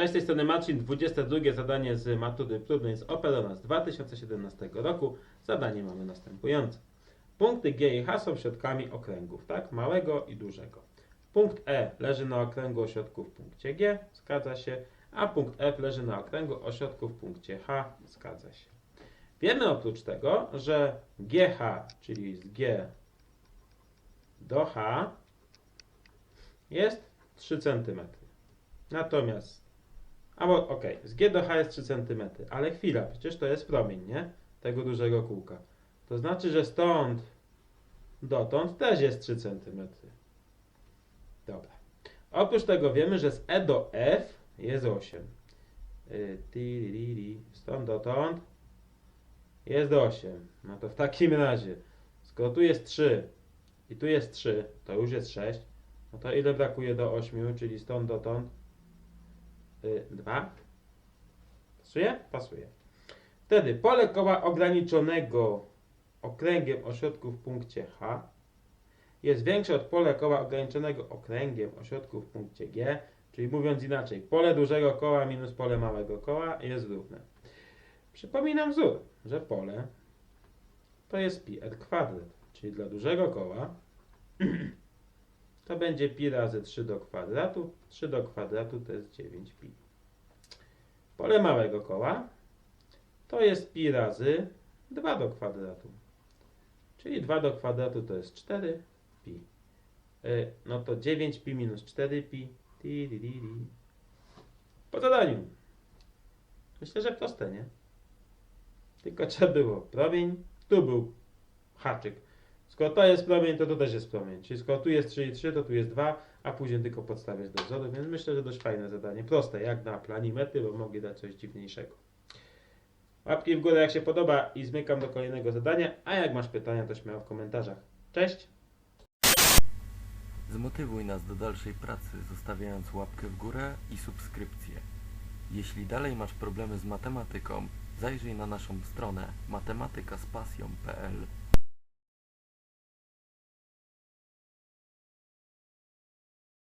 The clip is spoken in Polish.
Cześć, z tej strony Marcin. 22 zadanie z matury próbnej z Operona z 2017 roku. Zadanie mamy następujące. Punkty G i H są środkami okręgów, tak? Małego i dużego. Punkt E leży na okręgu o środku w punkcie G, zgadza się, a punkt F leży na okręgu o środku w punkcie H, zgadza się. Wiemy oprócz tego, że GH, czyli z G do H, jest 3 cm. Natomiast, albo okej, z G do H jest 3 cm, ale chwila, przecież to jest promień, nie? Tego dużego kółka. To znaczy, że stąd dotąd też jest 3 cm. Dobra. Oprócz tego wiemy, że z E do F jest 8. Y. Stąd dotąd jest 8. No to w takim razie, skoro tu jest 3 i tu jest 3, to już jest 6. No to ile brakuje do 8, czyli stąd dotąd? 2. Pasuje? Pasuje. Wtedy pole koła ograniczonego okręgiem o środku w punkcie H jest większe od pola koła ograniczonego okręgiem o środku w punkcie G, czyli mówiąc inaczej, pole dużego koła minus pole małego koła jest równe. Przypominam wzór, że pole to jest pi r kwadrat, czyli dla dużego koła to będzie pi razy 3 do kwadratu. 3 do kwadratu to jest 9 pi. Pole małego koła to jest pi razy 2 do kwadratu. Czyli 2 do kwadratu to jest 4 pi. Y, No to 9 pi minus 4 pi. Po zadaniu. Myślę, że proste, nie? Tylko trzeba było promień, tu był haczyk. Skoro to jest promień, to to też jest promień. Czyli skoro tu jest 3 i 3, to tu jest 2, a później tylko podstawiać do wzoru, więc myślę, że dość fajne zadanie. Proste, jak na planimetry, bo mogli dać coś dziwniejszego. Łapki w górę, jak się podoba i zmykam do kolejnego zadania, a jak masz pytania, to śmiało w komentarzach. Cześć! Zmotywuj nas do dalszej pracy, zostawiając łapkę w górę i subskrypcję. Jeśli dalej masz problemy z matematyką, zajrzyj na naszą stronę matematykaspasją.pl